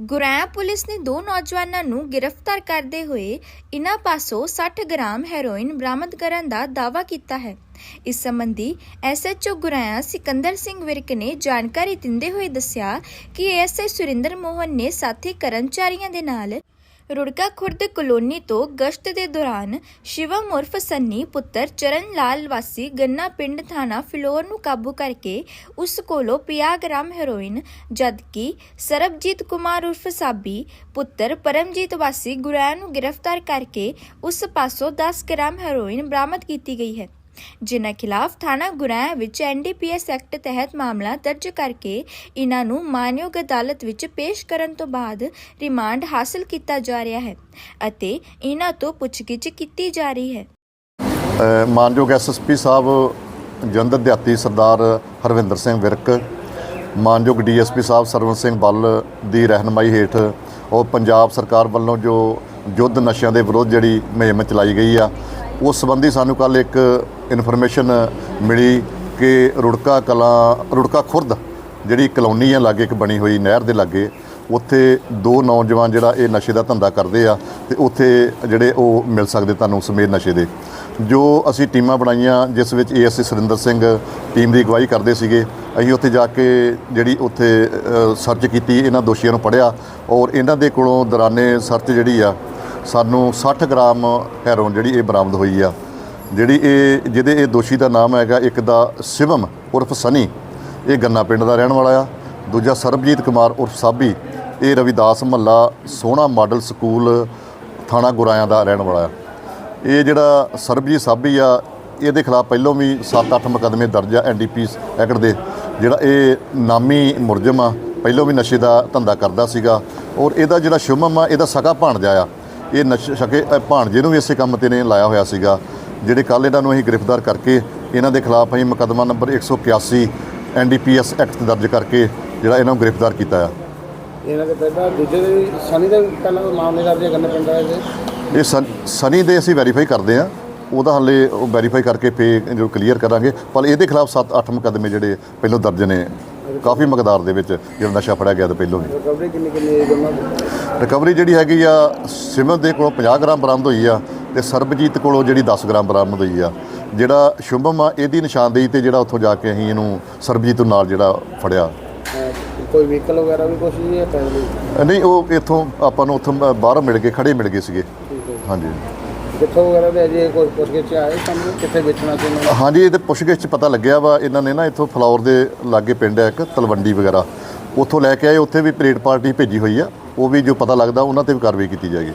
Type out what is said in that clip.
Guraya police ਨੇ ਦੋ ਨੌਜਵਾਨਾਂ ਨੂੰ ਗ੍ਰਿਫਤਾਰ ਕਰਦੇ ਹੋਏ ਇਨ੍ਹਾਂ ਪਾਸੋਂ 60 ਗ੍ਰਾਮ ਹੈਰੋਇਨ ਬਰਾਮਦ ਕਰਨ ਦਾ ਦਾਅਵਾ ਕੀਤਾ ਹੈ। ਇਸ ਸੰਬੰਧੀ ਐਸਐਚਓ ਗੁਰੈਆ ਸਿਕੰਦਰ ਸਿੰਘ ਵਿਰਕ ਨੇ ਜਾਣਕਾਰੀ ਦਿੰਦੇ ਹੋਏ ਦੱਸਿਆ ਕਿ ਐਸਆਈ ਸੁਰਿੰਦਰ ਮੋਹਨ ਨੇ ਸਾਥੀ ਕਰਮਚਾਰੀਆਂ ਦੇ ਨਾਲ ਰੁੜਕਾ ਖੁਰਦ ਕਲੋਨੀ ਤੋਂ ਗਸ਼ਤ ਦੇ ਦੌਰਾਨ ਸ਼ਿਵਮ ਉਰਫ ਸੰਨੀ ਪੁੱਤਰ ਚਰਨ ਲਾਲ ਵਾਸੀ ਗੰਨਾ ਪਿੰਡ ਥਾਣਾ ਫਿਲੌਰ ਨੂੰ ਕਾਬੂ ਕਰਕੇ ਉਸ ਕੋਲੋਂ 50 ਗ੍ਰਾਮ ਹੈਰੋਇਨ, ਜਦਕਿ ਸਰਬਜੀਤ ਕੁਮਾਰ ਉਰਫ ਸਾਬੀ ਪੁੱਤਰ ਪਰਮਜੀਤ ਵਾਸੀ ਗੁਰੈਣ ਨੂੰ ਗ੍ਰਿਫਤਾਰ ਕਰਕੇ ਉਸ ਪਾਸੋਂ 10 ਗ੍ਰਾਮ ਹੈਰੋਇਨ ਬਰਾਮਦ ਕੀਤੀ ਗਈ ਹੈ। ਜਿਨ੍ਹਾਂ ਖਿਲਾਫ ਥਾਣਾ ਗੁਰੈਂ ਵਿੱਚ ਐਨਡੀਪੀਐਸ ਐਕਟ ਤਹਿਤ ਮਾਮਲਾ ਦਰਜ ਕਰਕੇ ਇਹਨਾਂ ਨੂੰ ਮਾਨਯੋਗ ਅਦਾਲਤ ਵਿੱਚ ਪੇਸ਼ ਕਰਨ ਤੋਂ ਬਾਅਦ ਰਿਮਾਂਡ ਹਾਸਲ ਕੀਤਾ ਜਾ ਰਿਹਾ ਹੈ ਅਤੇ ਇਹਨਾਂ ਤੋਂ ਪੁੱਛਗਿੱਛ ਕੀਤੀ ਜਾ ਰਹੀ ਹੈ। ਮਾਨਯੋਗ ਐਸਐਸਪੀ ਸਾਹਿਬ, ਜਲੰਧਰ ਦਿਹਾਤੀ ਸਰਦਾਰ ਹਰਵਿੰਦਰ ਸਿੰਘ ਵਿਰਕ, ਮਾਨਯੋਗ ਡੀਐਸਪੀ ਸਾਹਿਬ ਸਰਵਨ ਸਿੰਘ ਬੱਲ ਦੀ ਰਹਿਨਮਾਈ ਹੇਠ ਉਹ ਪੰਜਾਬ ਸਰਕਾਰ ਵੱਲੋਂ ਜੋ ਯੁੱਧ ਨਸ਼ਿਆਂ ਦੇ ਵਿਰੁੱਧ ਜਿਹੜੀ ਮੁਹਿੰਮ ਚਲਾਈ ਗਈ ਆ ਉਸ ਸੰਬੰਧੀ ਸਾਨੂੰ ਕੱਲ ਇੱਕ ਇਨਫੋਰਮੇਸ਼ਨ ਮਿਲੀ ਕਿ ਰੁੜਕਾ ਕਲਾਂ, ਰੁੜਕਾ ਖੁਰਦ, ਜਿਹੜੀ ਕਲੋਨੀ ਆ ਲਾਗੇ ਇੱਕ ਬਣੀ ਹੋਈ ਨਹਿਰ ਦੇ ਲਾਗੇ, ਉੱਥੇ ਦੋ ਨੌਜਵਾਨ ਜਿਹੜਾ ਇਹ ਨਸ਼ੇ ਦਾ ਧੰਦਾ ਕਰਦੇ ਆ ਤੇ ਉੱਥੇ ਜਿਹੜੇ ਉਹ ਮਿਲ ਸਕਦੇ ਤੁਹਾਨੂੰ ਸਮੇਤ ਨਸ਼ੇ ਦੇ। ਜੋ ਅਸੀਂ ਟੀਮਾਂ ਬਣਾਈਆਂ, ਜਿਸ ਵਿੱਚ ਏਐਸਸੀ ਸੁਰਿੰਦਰ ਸਿੰਘ ਟੀਮ ਦੀ ਅਗਵਾਈ ਕਰਦੇ ਸੀਗੇ, ਅਸੀਂ ਉੱਥੇ ਜਾ ਕੇ ਜਿਹੜੀ ਉੱਥੇ ਸਰਚ ਕੀਤੀ, ਇਹਨਾਂ ਦੋਸ਼ੀਆਂ ਨੂੰ ਪੜਿਆ ਔਰ ਇਹਨਾਂ ਦੇ ਕੋਲੋਂ ਦੌਰਾਨੇ ਸਰਚ ਜਿਹੜੀ ਆ ਸਾਨੂੰ 60 ਗ੍ਰਾਮ ਹੈਰੋਨ ਜਿਹੜੀ ਇਹ ਬਰਾਮਦ ਹੋਈ ਆ। ਜਿਹੜੀ ਇਹ, ਜਿਹਦੇ ਇਹ ਦੋਸ਼ੀ ਦਾ ਨਾਮ ਹੈਗਾ ਇੱਕ ਦਾ ਸ਼ਿਵਮ ਉਰਫ ਸਨੀ, ਇਹ ਗੰਨਾ ਪਿੰਡ ਦਾ ਰਹਿਣ ਵਾਲਾ ਆ। ਦੂਜਾ ਸਰਬਜੀਤ ਕੁਮਾਰ ਉਰਫ ਸਾਬੀ, ਇਹ ਰਵਿਦਾਸ ਮਹੱਲਾ ਸੋਹਣਾ ਮਾਡਲ ਸਕੂਲ ਥਾਣਾ ਗੁਰਾਇਆਂ ਦਾ ਰਹਿਣ ਵਾਲਾ ਆ। ਇਹ ਜਿਹੜਾ ਸਰਬਜੀਤ ਸਾਬੀ ਆ, ਇਹਦੇ ਖਿਲਾਫ ਪਹਿਲਾਂ ਵੀ 7-8 ਮੁਕੱਦਮੇ ਦਰਜ ਆ ਐਨਡੀਪੀ ਐਕਟ ਦੇ, ਜਿਹੜਾ ਇਹ ਨਾਮੀ ਮੁਰਜਮ ਆ, ਪਹਿਲਾਂ ਵੀ ਨਸ਼ੇ ਦਾ ਧੰਦਾ ਕਰਦਾ ਸੀਗਾ। ਔਰ ਇਹਦਾ ਜਿਹੜਾ ਸ਼ੁਭਮ ਆ, ਇਹਦਾ ਸਕਾ ਭਾਣਜਾ ਆ। ਇਹ ਨਸ਼ੇ ਅ, ਭਾਣਜੇ ਨੂੰ ਵੀ ਇਸੇ ਕੰਮ ਤੇ ਨੇ ਲਾਇਆ ਹੋਇਆ ਸੀਗਾ ਜਿਹੜੇ ਕੱਲ ਇਹਨਾਂ ਨੂੰ ਅਸੀਂ ਗ੍ਰਿਫਤਾਰ ਕਰਕੇ ਇਹਨਾਂ ਦੇ ਖਿਲਾਫ ਅਸੀਂ ਮੁਕੱਦਮਾ ਨੰਬਰ 181 ਐਨਡੀਪੀਐਸ ਐਕਟ ਦਰਜ ਕਰਕੇ ਜਿਹੜਾ ਇਹਨਾਂ ਨੂੰ ਗ੍ਰਿਫਤਾਰ ਕੀਤਾ ਆ। ਇਹਨਾਂ ਦੇ ਪਹਿਲਾਂ ਦੂਜੇ ਸਨੀ ਦੇ ਪਹਿਲਾਂ ਮਾਮਲੇ ਦਰਜ ਕਰਨੇ ਪੈਂਦਾ ਹੈ ਇਹ ਸਨ- ਦੇ ਅਸੀਂ ਵੈਰੀਫਾਈ ਕਰਦੇ ਆ ਉਹਦਾ ਹਾਲੇ ਉਹ ਵੈਰੀਫਾਈ ਕਰਕੇ ਫੇ ਜੋ ਕਲੀਅਰ ਕਰਾਂਗੇ ਪਰ ਇਹਦੇ ਖਿਲਾਫ 7-8 ਮੁਕੱਦਮੇ ਜਿਹੜੇ ਪਹਿਲਾਂ ਦਰਜ ਨੇ। ਕਾਫੀ ਮਕਦਾਰ ਦੇ ਵਿੱਚ ਜਿਹੜਾ ਨਸ਼ਾ ਫੜਿਆ ਗਿਆ ਤੇ ਪਹਿਲਾਂ ਵੀ। ਰਿਕਵਰੀ ਕਿੰਨੀ ਕਿੰਨੀ ਹੈ ਦੀ? ਰਿਕਵਰੀ ਜਿਹੜੀ ਹੈਗੀ ਆ ਸਿਮਰ ਦੇ ਕੋਲੋਂ 50 ਗ੍ਰਾਮ ਬਰਾਮਦ ਹੋਈ ਆ ਤੇ ਸਰਬਜੀਤ ਕੋਲੋਂ ਜਿਹੜੀ 10 ਗ੍ਰਾਮ ਬਰਾਮਦ ਹੋਈ ਆ। ਜਿਹੜਾ ਸ਼ੁਭਮ ਆ ਇਹਦੀ ਨਿਸ਼ਾਨਦੇਹੀ ਤੇ ਜਿਹੜਾ ਉੱਥੋਂ ਜਾ ਕੇ ਅਸੀਂ ਇਹਨੂੰ ਸਰਬਜੀਤ ਨਾਲ ਜਿਹੜਾ ਫੜਿਆ। ਕੋਈ ਵਹੀਕਲ ਵਗੈਰਾ ਵੀ ਕੁਛ ਨਹੀਂ ਹੈ ਅ, ਨਹੀਂ ਉਹ ਇੱਥੋਂ ਆਪਾਂ ਨੂੰ ਉੱਥੋਂ ਬਾਹਰ ਮਿਲ ਗਏ ਖੜੇ ਮਿਲ ਗਏ ਸੀਗੇ। ਹਾਂਜੀ। ਕਿੱਥੋਂ ਵਗੈਰਾ ਦੇ ਅਜੇ ਕੋਈ ਪੁੱਛ ਕੇ ਆਏ ਸਾਹਮਣੇ ਕਿੱਥੇ ਵੇਚਣਾ ਸੀ ਇਹਨਾਂ ਨੇ? ਹਾਂਜੀ ਇਹਦੇ ਪੁੱਛਗਿੱਛ 'ਚ ਪਤਾ ਲੱਗਿਆ ਵਾ, ਇਹਨਾਂ ਨੇ ਨਾ ਇੱਥੋਂ ਫਲੌਰ ਦੇ ਲਾਗੇ ਪਿੰਡ ਹੈ ਇੱਕ, ਤਲਵੰਡੀ ਵਗੈਰਾ। ਉੱਥੋਂ ਲੈ ਕੇ ਆਏ, ਉੱਥੇ ਵੀ ਪਰੇਡ ਪਾਰਟੀ ਭੇਜੀ ਹੋਈ ਆ, ਉਹ ਵੀ ਜੋ ਪਤਾ ਲੱਗਦਾ, ਉਹਨਾਂ ਤੇ ਵੀ ਕਾਰਵਾਈ ਕੀਤੀ ਜਾਏਗੀ।